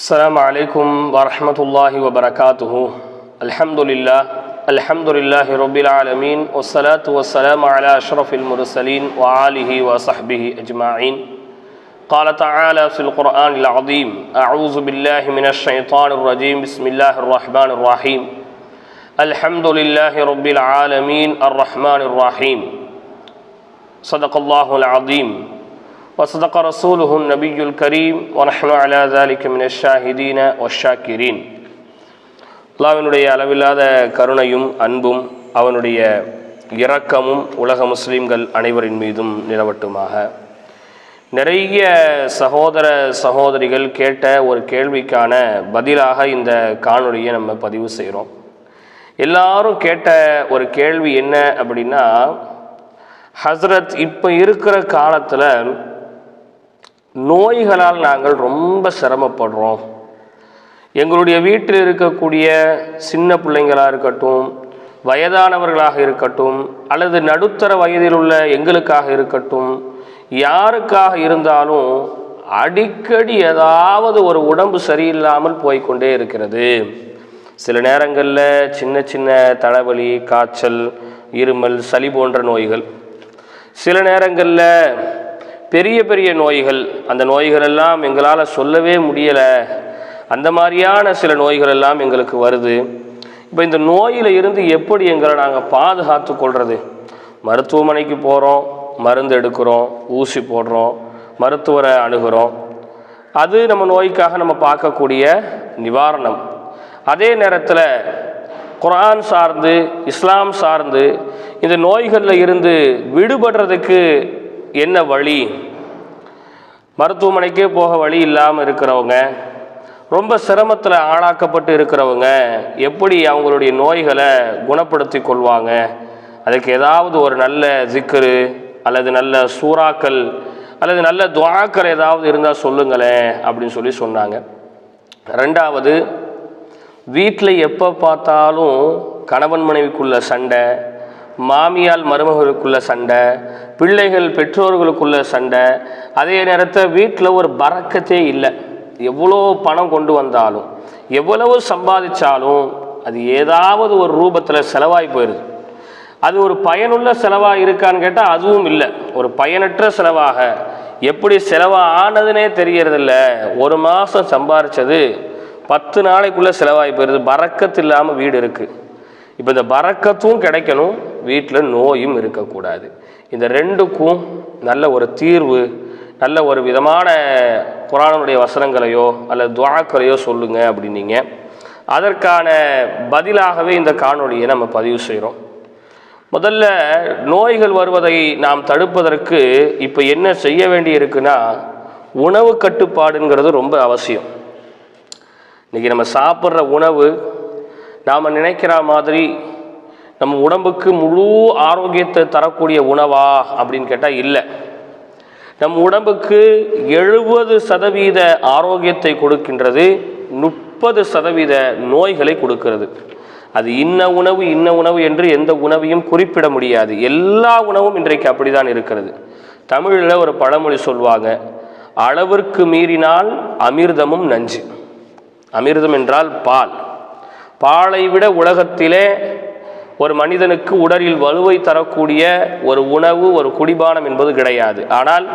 السلام عليكم ورحمة الله وبركاته. الحمد لله الحمد لله رب العالمين والصلاة والسلام على أشرف المرسلين وآله وصحبه أجمعين. قال تعالى في القرآن العظيم أعوذ بالله من الشيطان الرجيم بسم الله الرحمن الرحيم. الحمد لله رب العالمين الرحمن الرحيم. صدق الله العظيم. وصدق رسوله النبي الكريم ونحن على ذلك من الشاهدين والشاكرين அல்லாவினுடைய அளவில்லாத கருணையும் அன்பும் அவனுடைய இரக்கமும் உலக முஸ்லிம்கள் அனைவரின் மீதும் நிலவட்டுமாக நிறைய சகோதர சகோதரிகள் கேட்ட ஒரு கேள்விக்கான பதிலாக இந்த காணொளியை நம்ம பதிவு செய்கிறோம் எல்லாரும் கேட்ட ஒரு கேள்வி என்ன அப்படின்னா ஹஸ்ரத் இப்போ இருக்கிற காலத்தில் நோய்களால் நாங்கள் ரொம்ப சிரமப்படுறோம். எங்களுடைய வீட்டில் இருக்கக்கூடிய சின்ன பிள்ளைங்களாக இருக்கட்டும் வயதானவர்களாக இருக்கட்டும் அல்லது நடுத்தர வயதில் உள்ள எங்களுக்காக இருக்கட்டும் யாருக்காக இருந்தாலும் அடிக்கடி ஏதாவது ஒரு உடம்பு சரியில்லாமல் போய்க்கொண்டே இருக்கிறது. சில நேரங்களில் சின்ன சின்ன தலைவலி காய்ச்சல் இருமல் சளி போன்ற நோய்கள். சில நேரங்களில் பெரிய பெரிய நோய்கள் அந்த நோய்கள் எல்லாம் எங்களால் சொல்லவே முடியலை. அந்த மாதிரியான சில நோய்கள் எல்லாம் எங்களுக்கு வருது. இப்போ இந்த நோயில் இருந்து எப்படி எங்களை நாங்கள் பாதுகாத்து கொள்வது மருத்துவமனைக்கு போகிறோம் மருந்து எடுக்கிறோம் ஊசி போடுறோம் மருத்துவரை அணுகிறோம். அது நம்ம நோய்க்காக நம்ம பார்க்கக்கூடிய நிவாரணம். அதே நேரத்தில் குரான் சார்ந்து இஸ்லாம் சார்ந்து இந்த நோய்களில் இருந்து விடுபடுறதுக்கு என்ன வழி? மருத்துவமனைக்கே போக வழி இல்லாமல் இருக்கிறவங்க ரொம்ப சிரமத்தில் ஆளாக்கப்பட்டு இருக்கிறவங்க எப்படி அவங்களுடைய நோய்களை குணப்படுத்தி கொள்வாங்க? அதுக்கு ஏதாவது ஒரு நல்ல ஜிக்கரு அல்லது நல்ல சூறாக்கள் அல்லது நல்ல துவாக்கள் ஏதாவது இருந்தால் சொல்லுங்களேன் அப்படின்னு சொல்லி சொன்னாங்க. ரெண்டாவது வீட்டில் எப்போ பார்த்தாலும் கணவன் மனைவிக்குள்ள சண்டை மாமியால் மருமகளுக்குள்ள சண்டை பிள்ளைகள் பெற்றோர்களுக்குள்ள சண்டை அதே நேரத்தில் வீட்டில் ஒரு பறக்கத்தே இல்லை. எவ்வளோ பணம் கொண்டு வந்தாலும் எவ்வளவு சம்பாதிச்சாலும் அது ஏதாவது ஒரு ரூபத்தில் செலவாகி போயிடுது அது ஒரு பயனுள்ள செலவாக இருக்கான்னு கேட்டால் அதுவும் இல்லை. ஒரு பயனற்ற செலவாக. எப்படி செலவாக தெரியறதில்ல. ஒரு மாதம் சம்பாரித்தது பத்து நாளைக்குள்ளே செலவாகி போயிடுது பறக்கத்து இல்லாமல் வீடு இருக்குது இப்போ இந்த பறக்கத்தும் கிடைக்கணும் வீட்டில் நோயும் இருக்கக்கூடாது. இந்த ரெண்டுக்கும் நல்ல ஒரு தீர்வு நல்ல ஒரு விதமான குரானுடைய வசனங்களையோ அல்லது துவாக்களையோ சொல்லுங்க அப்படின்னீங்க. அதற்கான பதிலாகவே இந்த காணொலியை நம்ம பதிவு செய்கிறோம் முதல்ல நோய்கள் வருவதை நாம் தடுப்பதற்கு இப்போ என்ன செய்ய வேண்டி இருக்குன்னா உணவு கட்டுப்பாடுங்கிறது ரொம்ப அவசியம். இன்றைக்கி நம்ம சாப்பிட்ற உணவு நாம் நினைக்கிற மாதிரி நம்ம உடம்புக்கு முழு ஆரோக்கியத்தை தரக்கூடிய உணவா அப்படின்னு கேட்டால் இல்லை. நம் உடம்புக்கு எழுபது சதவீத ஆரோக்கியத்தை கொடுக்கின்றது முப்பது சதவீத நோய்களை கொடுக்கிறது. அது இன்ன உணவு இன்ன உணவு என்று எந்த உணவையும் குறிப்பிட முடியாது. எல்லா உணவும் இன்றைக்கு அப்படிதான் இருக்கிறது. தமிழில் ஒரு பழமொழி சொல்வாங்க அளவிற்கு மீறினால் அமிர்தமும் நஞ்சு. அமிர்தம் என்றால் பால். பாலை விட உலகத்திலே ஒரு மனிதனுக்கு உடலில் வலுவை தரக்கூடிய ஒரு உணவு ஒரு குடிபானம் என்பது கிடையாது. ஆனால்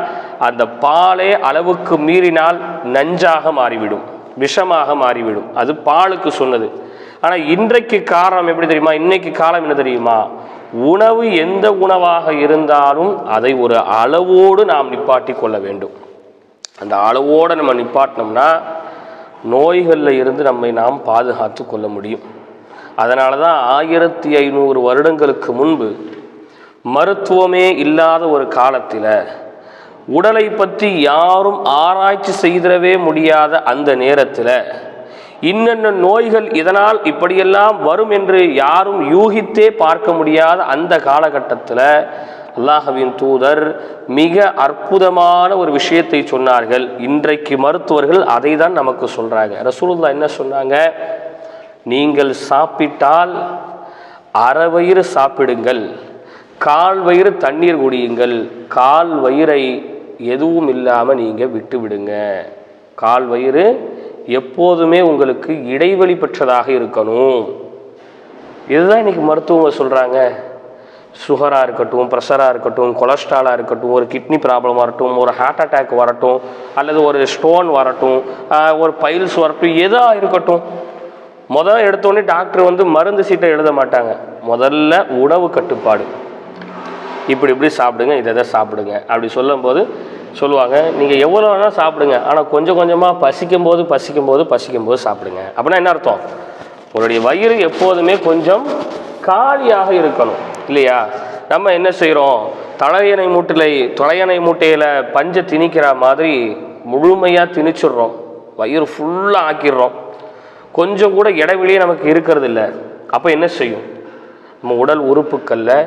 அந்த பாலே அளவுக்கு மீறினால் நஞ்சாக மாறிவிடும் விஷமாக மாறிவிடும். அது பாலுக்கு சொன்னது. ஆனால் இன்றைக்கு காரணம் எப்படி தெரியுமா? இன்னைக்கு காலம் என்ன தெரியுமா? உணவு எந்த உணவாக இருந்தாலும் அதை ஒரு அளவோடு நாம் நிப்பாட்டி கொள்ள வேண்டும். அந்த அளவோடு நம்ம நிப்பாட்டினோம்னா நோய்களில் இருந்து நம்மை நாம் பாதுகாத்து கொள்ள முடியும். அதனால தான் ஆயிரத்தி ஐநூறு வருடங்களுக்கு முன்பு மருத்துவமே இல்லாத ஒரு காலத்தில் உடலை பற்றி யாரும் ஆராய்ச்சி செய்திடவே முடியாத அந்த நேரத்தில் இன்னென்ன நோய்கள் இதனால் இப்படியெல்லாம் வரும் என்று யாரும் யூகித்தே பார்க்க முடியாத அந்த காலகட்டத்தில் அல்லாஹவின் தூதர் மிக அற்புதமான ஒரு விஷயத்தை சொன்னார்கள். இன்றைக்கு மருத்துவர்கள் அதை தான் நமக்கு சொல்கிறாங்க ரசூலுல்லா என்ன சொன்னாங்க? நீங்கள் சாப்பிட்டால் அறவயிறு வயிறு சாப்பிடுங்கள் கால் வயிறு தண்ணீர் குடியுங்கள் கால் வயிறை எதுவும் இல்லாமல் நீங்கள் விட்டு விடுங்க கால் வயிறு எப்போதுமே உங்களுக்கு இடைவெளி பெற்றதாக இருக்கணும். இதுதான் இன்னைக்கு மருத்துவங்க சொல்கிறாங்க சுகராக இருக்கட்டும் ப்ரெஷராக இருக்கட்டும் கொலஸ்ட்ராலாக இருக்கட்டும் ஒரு கிட்னி ப்ராப்ளம் வரட்டும் ஒரு ஹார்ட் அட்டாக் வரட்டும் அல்லது ஒரு ஸ்டோன் வரட்டும் ஒரு பைல்ஸ் வரட்டும் எதாக இருக்கட்டும். முதல் எடுத்தோடனே டாக்டர் வந்து மருந்து சீட்டை எழுத மாட்டாங்க. முதல்ல உணவு கட்டுப்பாடு. இப்படி இப்படி சாப்பிடுங்க இதை இதை சாப்பிடுங்க. அப்படி சொல்லும்போது சொல்லுவாங்க நீங்கள் எவ்வளோ வேணால் சாப்பிடுங்க. ஆனால் கொஞ்சம் கொஞ்சமாக பசிக்கும் போது பசிக்கும் போது பசிக்கும் போது சாப்பிடுங்க. அப்படின்னா என்ன அர்த்தம்? உங்களுடைய வயிறு எப்போதுமே கொஞ்சம் காலியாக இருக்கணும். இல்லையா? நம்ம என்ன செய்கிறோம் தலையணை மூட்டிலை தலையணை மூட்டையில் பஞ்சை திணிக்கிற மாதிரி முழுமையாக திணிச்சிடுறோம். வயிறு ஃபுல்லாக ஆக்கிடுறோம். கொஞ்சம் கூட இடைவெளியே நமக்கு இருக்கிறது இல்லை அப்போ என்ன செய்யும்? நம்ம உடல் உறுப்புக்களில்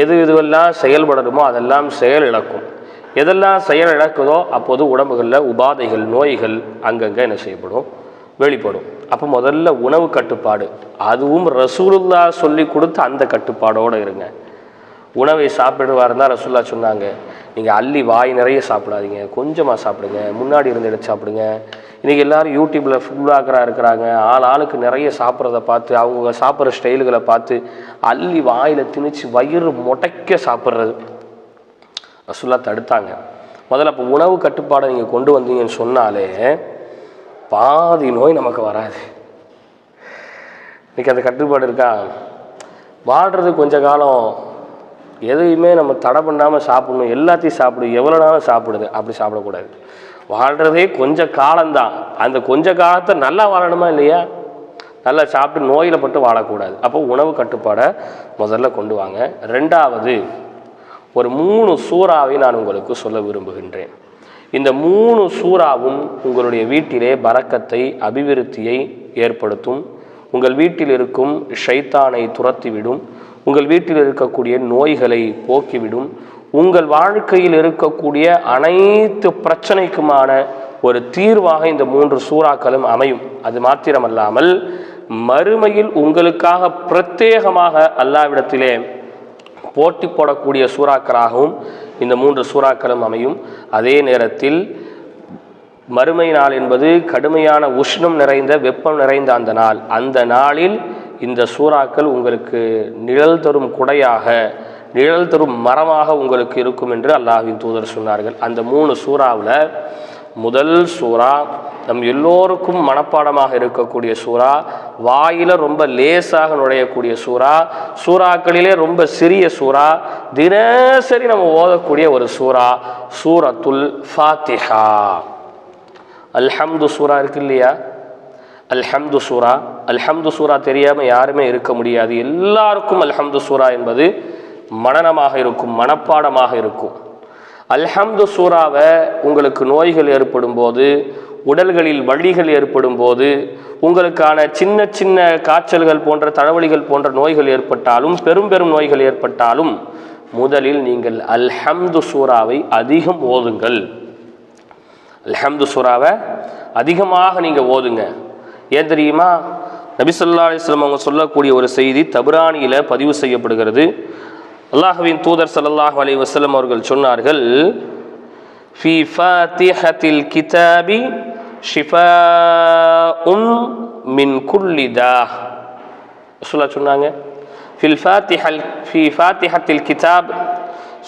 எது எதுவெல்லாம் செயல்படணுமோ அதெல்லாம் செயல் இழக்கும். எதெல்லாம் செயல் இழக்குதோ அப்போது உடம்புகளில் உபாதைகள் நோய்கள் அங்கங்கே என்ன செய்யப்படும்? வெளிப்படும். அப்போ முதல்ல உணவு கட்டுப்பாடு. அதுவும் ரசூலுல்லா சொல்லி கொடுத்து அந்த கட்டுப்பாடோடு இருங்க. உணவை சாப்பிடுவார் தான் ரசூல்லா சொன்னாங்க நீங்கள் அள்ளி வாய் நிறைய சாப்பிடாதீங்க. கொஞ்சமாக சாப்பிடுங்க. முன்னாடி இருந்து எடுத்து சாப்பிடுங்க. இன்றைக்கி எல்லோரும் யூடியூப்பில் ஃபுல்லாக்கராக இருக்கிறாங்க. ஆள் ஆளுக்கு நிறைய சாப்பிட்றத பார்த்து அவங்க சாப்பிட்ற ஸ்டைல்களை பார்த்து அள்ளி வாயில் திணிச்சு வயிறு முட்டைக்க சாப்பிட்றது. ரசூல்லா தடுத்தாங்க. முதல்ல அப்போ உணவு கட்டுப்பாடை நீங்கள் கொண்டு வந்தீங்கன்னு சொன்னாலே பாதி நோய் நமக்கு வராது. இன்றைக்கி அந்த கட்டுப்பாடு இருக்கா? வாழ்கிறது கொஞ்ச காலம் எதையுமே நம்ம தடை பண்ணாமல் சாப்பிடணும். எல்லாத்தையும் சாப்பிடு. எவ்வளோ நாளும் சாப்பிடுது. அப்படி சாப்பிடக்கூடாது. வாழ்கிறதே கொஞ்ச காலம்தான். அந்த கொஞ்ச காலத்தை நல்லா வாழணுமா இல்லையா? நல்லா சாப்பிட்டு நோயில் பட்டு வாழக்கூடாது. அப்போ உணவு கட்டுப்பாடை முதல்ல கொண்டு வாங்க. ரெண்டாவது ஒரு மூணு சூறாவை நான் உங்களுக்கு சொல்ல விரும்புகின்றேன். இந்த மூணு சூறாவும் உங்களுடைய வீட்டிலே பறக்கத்தை அபிவிருத்தியை ஏற்படுத்தும். உங்கள் வீட்டில் இருக்கும் ஷைத்தானை துரத்திவிடும். உங்கள் வீட்டில் இருக்கக்கூடிய நோய்களை போக்கிவிடும். உங்கள் வாழ்க்கையில் இருக்கக்கூடிய அனைத்து பிரச்சனைக்குமான ஒரு தீர்வாக இந்த மூன்று சூறாக்களும் அமையும். அது மாத்திரமல்லாமல் மறுமையில் உங்களுக்காக பிரத்யேகமாக அல்லாவிடத்திலே போட்டி போடக்கூடிய சூறாக்களாகவும் இந்த மூன்று சூறாக்களும் அமையும். அதே நேரத்தில் மறுமை நாள் என்பது கடுமையான உஷ்ணம் நிறைந்த வெப்பம் நிறைந்த அந்த நாள். அந்த நாளில் இந்த சூறாக்கள் உங்களுக்கு நிழல் தரும் குடையாக நிழல் தரும் மரமாக உங்களுக்கு இருக்கும் என்று அல்லாஹின் தூதர் சொன்னார்கள். அந்த மூணு சூறாவில் முதல் சூறா நம் எல்லோருக்கும் மனப்பாடமாக இருக்கக்கூடிய சூறா வாயில் ரொம்ப லேசாக நுழையக்கூடிய சூறா சூறாக்களிலே ரொம்ப சிறிய சூறா தினசரி நம்ம ஓதக்கூடிய ஒரு சூறா சூரத்துல் ஃபாத்திஹா. அல்ஹம்து சூரா இருக்கு இல்லையா? அல்ஹம்து சூரா அல்ஹம்து சூரா தெரியாமல் யாருமே இருக்க முடியாது. எல்லாருக்கும் அல்ஹம்து சூரா என்பது மனனமாக இருக்கும் மனப்பாடமாக இருக்கும். அல்ஹம்து சூறாவை உங்களுக்கு நோய்கள் ஏற்படும் போது உடல்களில் வழிகள் ஏற்படும் போது உங்களுக்கான சின்ன சின்ன காய்ச்சல்கள் போன்ற தலைவலிகள் போன்ற நோய்கள் ஏற்பட்டாலும் பெரும் பெரும் நோய்கள் ஏற்பட்டாலும் முதலில் நீங்கள் அல்ஹம்து சூறாவை அதிகம் ஓதுங்கள். அல்ஹம்து சூறாவை அதிகமாக நீங்கள் ஓதுங்க. ஏன் தெரியுமா? நபிசல்லா ஸல்லல்லாஹு அவங்க சொல்லக்கூடிய ஒரு செய்தி தபுரானியில் பதிவு செய்யப்படுகிறது. அல்லாஹ்வின் தூதர் சல்லாஹ் அலி வசலம் அவர்கள் சொன்னார்கள் ஃபி ஃபாத்திஹத்தில் கிதாபி ஷிஃபாஉன் மின் குல்லிதா சொல்லா சொன்னாங்க ஃபில் ஃபாத்திஹல் ஃபி ஃபாத்திஹத்தில் கிதாப்.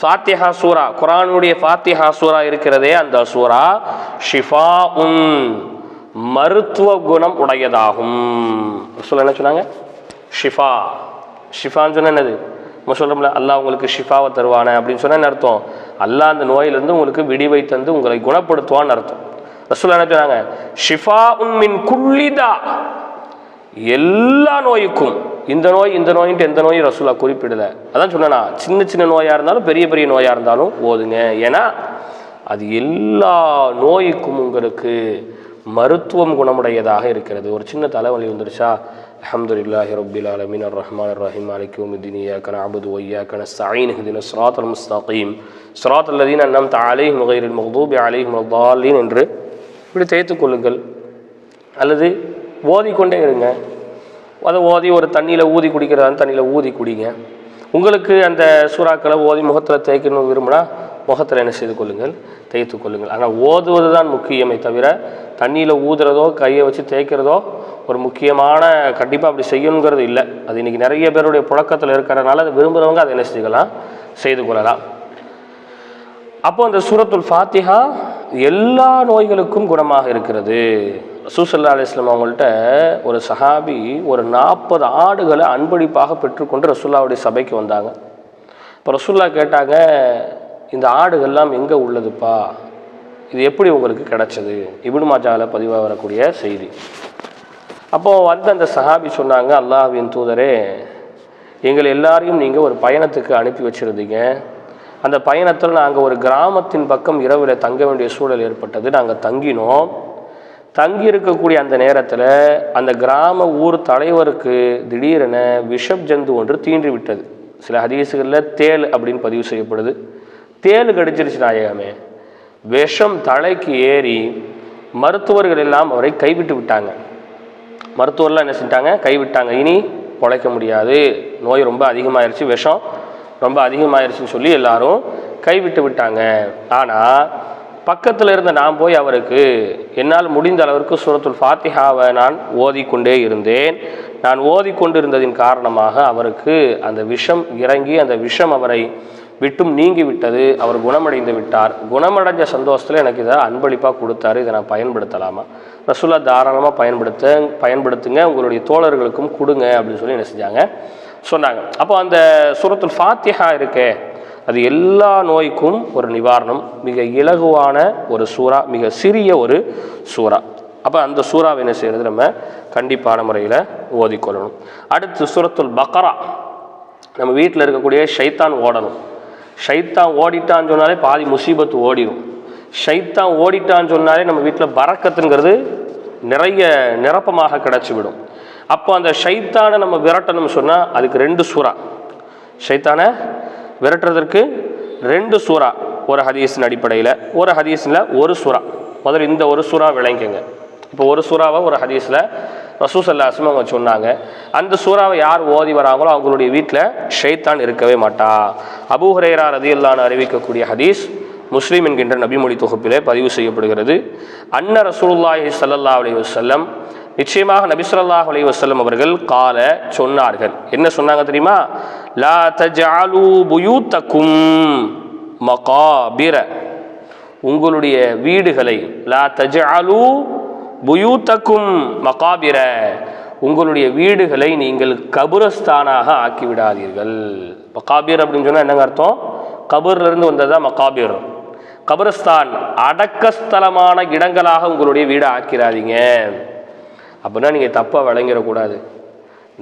ஃபாத்திஹா சூரா குரானுடைய ஃபாத்திஹா சூரா இருக்கிறதே அந்த சூரா ஷிஃபா உன் மருத்துவ குணம் உடையதாகும். சொல்ல என்ன சொன்னாங்க ஷிஃபா. ஷிஃபான்னு சொன்ன என்னது? நம்ம சொல்கிறோம்ல அல்லாஹ் உங்களுக்கு ஷிஃபாவை தருவானே அப்படின்னு சொன்னால் என்ன அர்த்தம்? அல்லா அந்த நோயிலிருந்து உங்களுக்கு விடிவை தந்து உங்களை குணப்படுத்துவான்னு அர்த்தம். ரசூலா என்ன சொன்னாங்க ஷிஃபா உன்மின் குள்ளிதா எல்லா நோய்க்கும் இந்த நோய் இந்த நோயின்ட்டு எந்த நோயும் ரசூலா குறிப்பிடலை. அதான் சொன்னேனா சின்ன சின்ன நோயாக இருந்தாலும் பெரிய பெரிய நோயாக இருந்தாலும் ஓதுங்க. ஏன்னா அது எல்லா நோய்க்கும் உங்களுக்கு மருத்துவம் குணமுடையதாக இருக்கிறது. ஒரு சின்ன தலைவலி வந்துருச்சா? அல்ஹம்துலில்லாஹி ரப்பில் ஆலமீன் அர் ரஹ்மான் ரஹீம் மாலிக் யௌமிddin இய்யாக்க நஅபுது வ இய்யாக்க நஸ்தஈன் இஹ்தின ஸிராத்தல் முஸ்தகீம் ஸிராத்தல் லதீன அன்அம்த அலைஹிம் கைரில் மக்தூபி அலைஹிம் الضالين என்று இப்படி தேய்த்துக் கொள்ளுங்கள். அல்லது ஓதிக்கொண்டே இருங்க. அதை ஓதி ஒரு தண்ணியில் ஊதி குடிக்கிறதா தண்ணியில் ஊதி குடிங்க. உங்களுக்கு அந்த சூறாக்களை ஓதி முகத்தில் தேய்க்கணும் விரும்பினா முகத்தில் என்ன செய்து கொள்ளுங்கள்? தேய்த்து கொள்ளுங்கள். ஆனால் ஓதுவது தான் முக்கியமே தவிர தண்ணியில் ஊதுறதோ கையை வச்சு தேய்க்கிறதோ ஒரு முக்கியமான கண்டிப்பாக அப்படி செய்யணுங்கிறது இல்லை. அது இன்றைக்கி நிறைய பேருடைய புழக்கத்தில் இருக்கிறனால அதை விரும்புகிறவங்க அதை என்ன செய்யலாம் செய்து கொள்ளலாம். அப்போ அந்த சூரத்துல் ஃபாத்திஹா எல்லா நோய்களுக்கும் குணமாக இருக்கிறது. ரசூசல்லா அலிஸ்லாம் அவங்கள்ட்ட ஒரு சஹாபி ஒரு நாற்பது ஆடுகளை அன்பளிப்பாக பெற்றுக்கொண்டு ரசூல்லாவுடைய சபைக்கு வந்தாங்க. இப்போ ரசூல்லா கேட்டாங்க இந்த ஆடுகள்லாம் எங்கே உள்ளதுப்பா? இது எப்படி உங்களுக்கு கிடைச்சது? இப்னு மாஜாவில் பதிவாக வரக்கூடிய செய்தி. அப்போது வந்து அந்த சஹாபி சொன்னாங்க அல்லாஹ்வின் தூதரே எங்கள் எல்லாரையும் நீங்கள் ஒரு பயணத்துக்கு அனுப்பி வச்சுருந்தீங்க. அந்த பயணத்தில் நாங்கள் ஒரு கிராமத்தின் பக்கம் இரவில் தங்க வேண்டிய சூழல் ஏற்பட்டது. நாங்கள் தங்கினோம். தங்கி இருக்கக்கூடிய அந்த நேரத்தில் அந்த கிராம ஊர் தலைவருக்கு திடீரென விஷப் ஜந்து ஒன்று தீன்றி விட்டது சில ஹதீசுகளில் தேள் அப்படின்னு பதிவு செய்யப்படுது. தேல் கடிச்சிருச்சு நாயகமே. விஷம் தலைக்கு ஏறி மருத்துவர்கள் எல்லாம் அவரை கைவிட்டு விட்டாங்க. மருத்துவர்லாம் என்ன செஞ்சிட்டாங்க? கைவிட்டாங்க. இனி பொழைக்க முடியாது. நோய் ரொம்ப அதிகமாயிருச்சு. விஷம் ரொம்ப அதிகமாயிருச்சுன்னு சொல்லி எல்லாரும் கைவிட்டு விட்டாங்க. ஆனால் பக்கத்தில் இருந்த நான் போய் அவருக்கு என்னால் முடிந்த அளவிற்கு சூரத்துல் ஃபாத்திஹாவை நான் ஓதிக்கொண்டே இருந்தேன். நான் ஓதிக்கொண்டிருந்ததின் காரணமாக அவருக்கு அந்த விஷம் இறங்கி அந்த விஷம் அவரை விட்டும் நீங்கி விட்டது அவர் குணமடைந்து விட்டார். குணமடைஞ்ச சந்தோஷத்தில் எனக்கு இதை அன்பளிப்பாக கொடுத்தாரு. இதை நான் பயன்படுத்தலாமா? ரசூலா தாராளமாக பயன்படுத்த பயன்படுத்துங்க. உங்களுடைய தோழர்களுக்கும் கொடுங்க அப்படின்னு சொல்லி என்ன செஞ்சாங்க? சொன்னாங்க. அப்போ அந்த சுரத்துல் ஃபாத்திஹா இருக்கே அது எல்லா நோய்க்கும் ஒரு நிவாரணம் மிக இலகுவான ஒரு சூறா மிக சிறிய ஒரு சூறா. அப்போ அந்த சூறாவை என்ன செய்கிறது நம்ம கண்டிப்பான முறையில் ஓதிக்கொள்ளணும். அடுத்து சுரத்துல் பக்ரா. நம்ம வீட்டில் இருக்கக்கூடிய ஷைத்தான் ஓடணும். ஷைத்தான் ஓடிட்டான்னு சொன்னாலே பாதி முசீபத்து ஓடிடும் ஷைத்தான் ஓடிட்டான்னு சொன்னாலே நம்ம வீட்டில் பறக்கத்துங்கிறது நிறைய நிரப்பமாக கிடச்சிவிடும். அப்போ அந்த ஷைத்தானை நம்ம விரட்டணும்னு சொன்னால் அதுக்கு ரெண்டு சூறா. ஷைத்தானை விரட்டுறதற்கு ரெண்டு சூறா ஒரு ஹதீஸின் அடிப்படையில் ஒரு ஹதீஸில் ஒரு சூறா. முதல்ல இந்த ஒரு சூறா விளங்கிக்கங்க. இப்போ ஒரு சூறாவை ஒரு ஹதீஸில் ரசூசல்லாஸ்லம் அவங்க சொன்னாங்க அந்த சூறாவை யார் ஓதி வராங்களோ அவங்களுடைய வீட்டில் ஷைத்தான் இருக்கவே மாட்டா. அபூ ஹுரைரா ரதியல்லான்னு அறிவிக்கக்கூடிய ஹதீஸ் முஸ்லீம் என்கின்ற நபிமொழி தொகுப்பிலே பதிவு செய்யப்படுகிறது. அன்ன ரசூல்லாஹி சல்லல்லா அலி வசல்லம் நிச்சயமாக நபி அலி வசல்லம் அவர்கள் கால சொன்னார்கள். என்ன சொன்னாங்க தெரியுமா? லா தஜஅலு புயூத்தக்கும் மகாபிர. உங்களுடைய வீடுகளை லா தஜஅலு புயூத்தக்கும் மகாபிர உங்களுடைய வீடுகளை நீங்கள் கபுரஸ்தானாக ஆக்கி விடாதீர்கள் அப்படின்னு சொன்னால் என்னங்க அர்த்தம்? கபூர்லேருந்து வந்தது வந்ததா மகாபீர். கபரஸ்தான் அடக்கஸ்தலமான இடங்களாக உங்களுடைய வீடை ஆக்கிறாதீங்க அப்படின்னா நீங்கள் தப்பாக விளங்கிடக்கூடாது.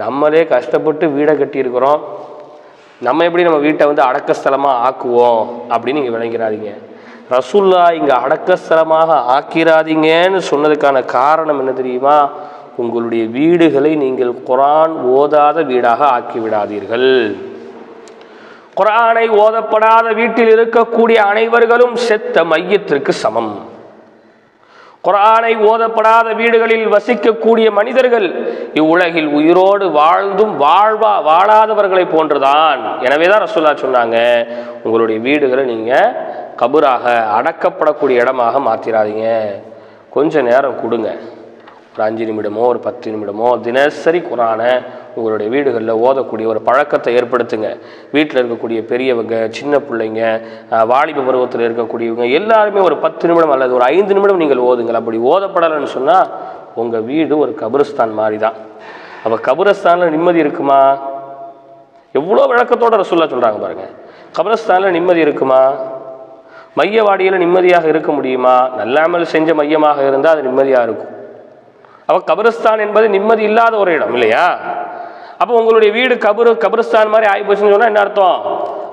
நம்மளே கஷ்டப்பட்டு வீடை கட்டியிருக்கிறோம். நம்ம எப்படி நம்ம வீட்டை வந்து அடக்கஸ்தலமாக ஆக்குவோம் அப்படின்னு நீங்கள் விளங்கிறாதீங்க ரசுல்லா இங்கே அடக்கஸ்தலமாக ஆக்கிறாதீங்கன்னு சொன்னதுக்கான காரணம் என்ன தெரியுமா? உங்களுடைய வீடுகளை நீங்கள் குரான் ஓதாத வீடாக ஆக்கி விடாதீர்கள் குரானை ஓதப்படாத வீட்டில் இருக்கக்கூடிய அனைவர்களும் செத்த மையத்திற்கு சமம். குரானை ஓதப்படாத வீடுகளில் வசிக்கக்கூடிய மனிதர்கள் இவ்வுலகில் உயிரோடு வாழ்ந்தும் வாழ்வா வாழாதவர்களை போன்றுதான். எனவே தான் ரசூல்லா சொன்னாங்க உங்களுடைய வீடுகளை நீங்கள் கபூராக அடக்கப்படக்கூடிய இடமாக மாற்றிடாதீங்க கொஞ்சம் நேரம் கொடுங்க. ஒரு அஞ்சு நிமிடமோ ஒரு பத்து நிமிடமோ தினசரி குரானை உங்களுடைய வீடுகளில் ஓதக்கூடிய ஒரு பழக்கத்தை ஏற்படுத்துங்க. வீட்டில் இருக்கக்கூடிய பெரியவங்க சின்ன பிள்ளைங்க வாலிப பருவத்தில் இருக்கக்கூடியவங்க எல்லாருமே ஒரு பத்து நிமிடம் அல்லது ஒரு ஐந்து நிமிடம் நீங்கள் ஓதுங்கள். அப்படி ஓதப்படலைன்னு சொன்னால் உங்கள் வீடு ஒரு கபிரஸ்தான் மாதிரி தான் அப்போ கபிரஸ்தானில் நிம்மதி இருக்குமா? எவ்வளோ விளக்கத்தோட ரசூல்லா சொல்கிறாங்க பாருங்கள் கபிரஸ்தானில் நிம்மதி இருக்குமா? மையவாடியில் நிம்மதியாக இருக்க முடியுமா? நல்லாமல் செஞ்ச மையமாக இருந்தால் அது நிம்மதியாக இருக்கும். அப்போ கபரஸ்தான் என்பது நிம்மதி இல்லாத ஒரு இடம் இல்லையா? அப்போ உங்களுடைய வீடு கபரு கபரஸ்தான் மாதிரி ஆகி போச்சுன்னு சொன்னால் என்ன அர்த்தம்?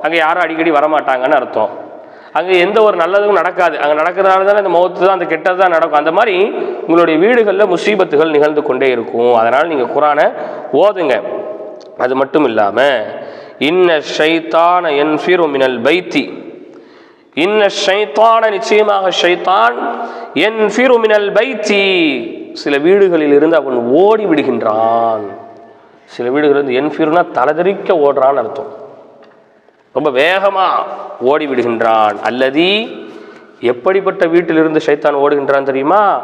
அங்கே யாரும் அடிக்கடி வரமாட்டாங்கன்னு அர்த்தம். அங்கே எந்த ஒரு நல்லதும் நடக்காது. அங்கே நடக்கிறதால தானே இந்த முகத்து தான் அந்த கெட்டது தான் நடக்கும். அந்த மாதிரி உங்களுடைய வீடுகளில் முசீபத்துகள் நிகழ்ந்து கொண்டே இருக்கும். அதனால் நீங்கள் குரானை ஓதுங்க. அது மட்டும் இல்லாமல் இன்ன ஷைத்தான என் மினல் பைத்தி. இன்ன ஷைத்தான நிச்சயமாக ஷைத்தான் என் மினல் பைத்தி. சில வீடுகளில் இருந்து அவன் ஓடி விடுகின்றான். சில வீடுகளில் இருந்து என் ஃபிருனா தலைதறிக்க ஓடுறான்னு அர்த்தம். ரொம்ப வேகமாக ஓடி விடுகின்றான். அல்லதி எப்படிப்பட்ட வீட்டிலிருந்து ஷைத்தான் ஓடுகின்றான் தெரியுமா?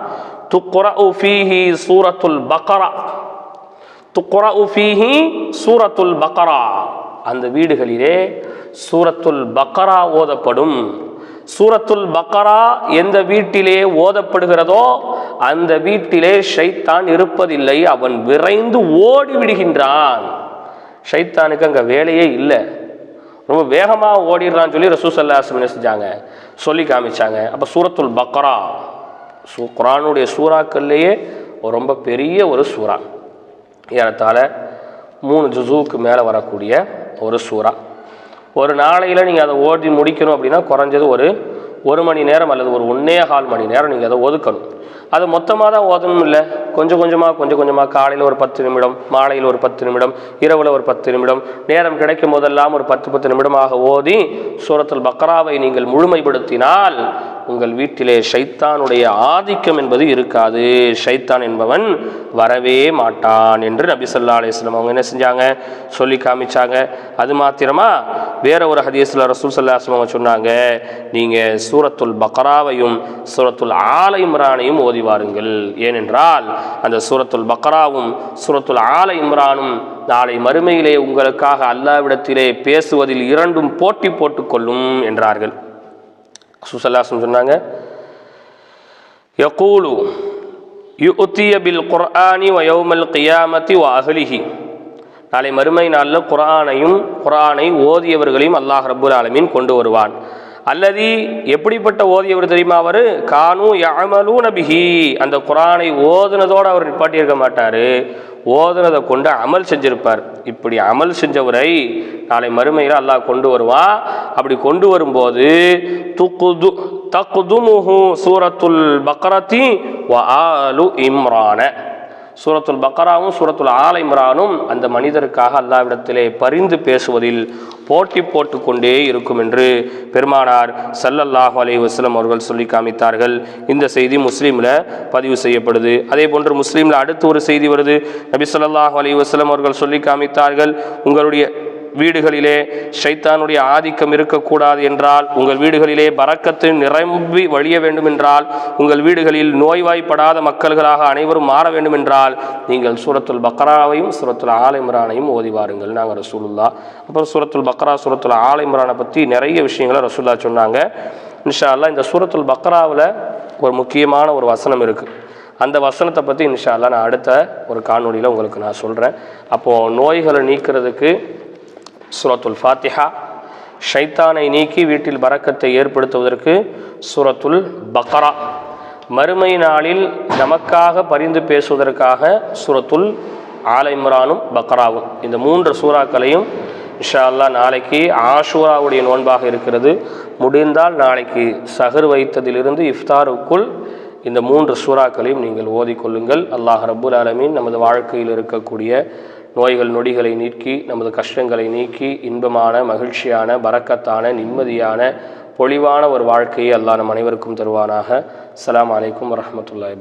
துக்குரஉ உஃபீஹி சூரத்துல் பக்கரா. துக்குரஉ உஃபீஹி சூரத்துல் பக்கரா. அந்த வீடுகளிலே சூரத்துல் பக்கரா ஓதப்படும். சூரத்துல் பக்கரா எந்த வீட்டிலே ஓதப்படுகிறதோ அந்த வீட்டிலே ஷைத்தான் இருப்பதில்லை. அவன் விரைந்து ஓடி விடுகின்றான் ஷைத்தானுக்கு அங்கே வேலையே இல்லை. ரொம்ப வேகமாக ஓடிடுறான்னு சொல்லி ரசூசல்லாசம் என்ன செஞ்சாங்க? சொல்லி காமிச்சாங்க. அப்போ சூரத்துல் பக்ரா சூ குரானுடைய சூறாக்கள்லேயே ரொம்ப பெரிய ஒரு சூறா. ஏறத்தாழ மூணு ஜுசூக்கு மேலே வரக்கூடிய ஒரு சூறா. ஒரு நாளையில் நீங்கள் அதை ஓடி முடிக்கணும் அப்படின்னா குறைஞ்சது ஒரு ஒரு மணி நேரம் அல்லது ஒரு ஒன்றே கால் மணி நேரம் நீங்கள் அதை ஒதுக்கணும். அது மொத்தமாக தான் ஓதணும் இல்லை? கொஞ்சம் கொஞ்சமாக கொஞ்சம் கொஞ்சமாக காலையில் ஒரு பத்து நிமிடம் மாலையில் ஒரு பத்து நிமிடம் இரவில் ஒரு பத்து நிமிடம் நேரம் கிடைக்கும் போதெல்லாம் ஒரு பத்து பத்து நிமிடமாக ஓதி சூரத்தில் பக்ராவை நீங்கள் முழுமைப்படுத்தினால் உங்கள் வீட்டிலே ஷைத்தானுடைய ஆதிக்கம் என்பது இருக்காது. ஷைத்தான் என்பவன் வரவே மாட்டான் என்று நபி சொல்லா அலிஸ்லாம் அவங்க என்ன செஞ்சாங்க? சொல்லி காமிச்சாங்க. அது மாத்திரமா வேற ஒரு ஹதீஸில் ரசூல் சல்லாஸ்லாம் அவங்க சொன்னாங்க நீங்கள் சூரத்துல் பக்ராவையும் சூரத்துல் ஆலை இம்ரானையும் ஓதி வாருங்கள். ஏனென்றால் அந்த சூரத்துல் பக்ராவும் சூரத்துல் ஆலை இம்ரானும் நாளை மறுமையிலே உங்களுக்காக அல்லாவிடத்திலே பேசுவதில் இரண்டும் போட்டி போட்டுக்கொள்ளும் என்றார்கள். சுசல்லாசம் சொன்னாங்க யகூலு யுத்திய பில் குர்ஆனி வ யௌமல் கியாமத்தி வ அஹ்லிஹி. நாளை மறுமை நாளில் குரானையும் குரானை ஓதியவர்களையும் அல்லாஹ் ரபுல் ஆலமீன் கொண்டு வருவான். அல்லது எப்படிப்பட்ட ஓதியவர் தெரியுமா அவர்? கானு யமலூ நபிஹி அந்த குரானை ஓதுனதோடு அவர் நிப்பாட்டி இருக்க மாட்டார். ஓதுனதை கொண்டு அமல் செஞ்சிருப்பார். இப்படி அமல் செஞ்சவரை நாளை மறுமையில் அல்லாஹ் கொண்டு வருவான் அப்படி கொண்டு வரும்போது துக்குது தக்குதுமுஹு சூரத்துல் பக்ரத்தி வ ஆலு இம்ரான. சூரத்துல் பக்கராவும் சூரத்துல் ஆலைமரானும் அந்த மனிதருக்காக அல்லாவிடத்திலே பரிந்து பேசுவதில் போட்டி போட்டு கொண்டே இருக்கும் என்று பெருமானார் சல்லல்லாஹு அலி வஸ்லம் அவர்கள் சொல்லி காமித்தார்கள். இந்த செய்தி முஸ்லீமில் பதிவு செய்யப்படுது. அதே போன்று முஸ்லீமில் அடுத்து ஒரு செய்தி வருது. நபி ஸல்லல்லாஹு அலி வஸ்லம் அவர்கள் சொல்லி காமித்தார்கள் உங்களுடைய வீடுகளிலே ஷைத்தானுடைய ஆதிக்கம் இருக்கக்கூடாது என்றால் உங்கள் வீடுகளிலே பறக்கத்து நிரம்பி வழிய வேண்டும் என்றால் உங்கள் வீடுகளில் நோய்வாய்ப்படாத மக்கள்களாக அனைவரும் மாற வேண்டும் என்றால் நீங்கள் சூரத்துல் பக்ராவையும் சூரத்துல் ஆலைமரானையும் ஓதி வாருங்கள். நாங்கள் ரசூலுல்லா அப்புறம் சூரத்துல் பக்ரா சூரத்துல் ஆலைமரானை பற்றி நிறைய விஷயங்களை ரசூல்லா சொன்னாங்க. இன்ஷா அல்லா இந்த சூரத்துல் பக்ராவில் ஒரு முக்கியமான ஒரு வசனம் இருக்குது அந்த வசனத்தை பற்றி இன்ஷா அல்லா நான் அடுத்த ஒரு காணொலியில் உங்களுக்கு நான் சொல்கிறேன் அப்போது நோய்களை நீக்கிறதுக்கு சூரத்துல் ஃபாத்திஹா. ஷைத்தானை நீக்கி வீட்டில் பறக்கத்தை ஏற்படுத்துவதற்கு சூரத்துல் பக்ரா. மறுமை நாளில் நமக்காக பரிந்து பேசுவதற்காக சூரத்துல் ஆல இம்ரானும் பக்ராவும். இந்த மூன்று சூறாக்களையும் இஷா அல்லாஹ் நாளைக்கு ஆஷூராவுடைய நோன்பாக இருக்கிறது. முடிந்தால் நாளைக்கு சஹர் வைத்ததிலிருந்து இஃப்தாருக்குள் இந்த மூன்று சூறாக்களையும் நீங்கள் ஓதிக்கொள்ளுங்கள் அல்லாஹ் ரபுல் ஆலமீன் நமது வாழ்க்கையில் இருக்கக்கூடிய நோய்கள் நொடிகளை நீக்கி நமது கஷ்டங்களை நீக்கி இன்பமான மகிழ்ச்சியான பரக்கத்தான நிம்மதியான பொலிவான ஒரு வாழ்க்கையை அல்லாஹ் நம் அனைவருக்கும் தருவானாக. அலாம் அலைக்கும் வரஹ்மத்துல்லாஹி